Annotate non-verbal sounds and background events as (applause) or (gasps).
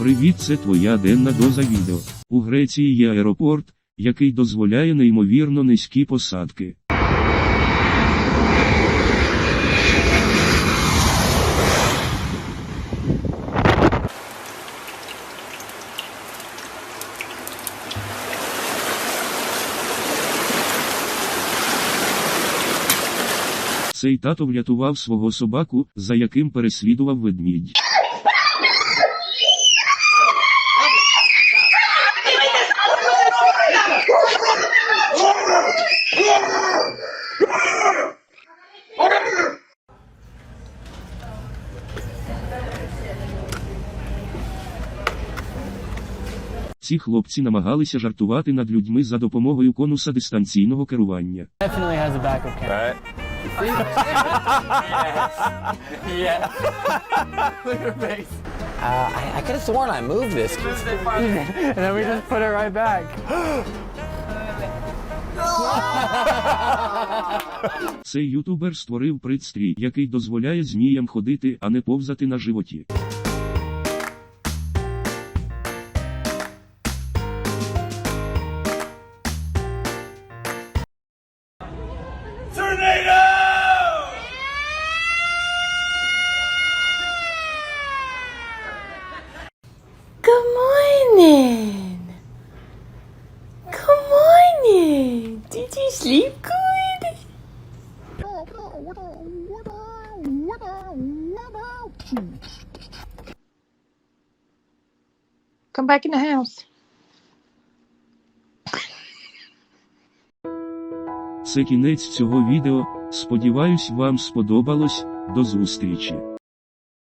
Привіт, це твоя денна доза відео. У Греції є аеропорт, який дозволяє неймовірно низькі посадки. Цей тато врятував свого собаку, за яким переслідував ведмідь. Ці хлопці намагалися жартувати над людьми за допомогою конуса дистанційного керування. (laughs) Uh, I, I could have sworn I moved this. (laughs) and then we just put it right back. (gasps) Цей ютубер створив пристрій, який дозволяє зміям ходити, а не повзати на животі. Good? Come back in the house. Це кінець цього відео. Сподіваюсь, вам сподобалось. До зустрічі.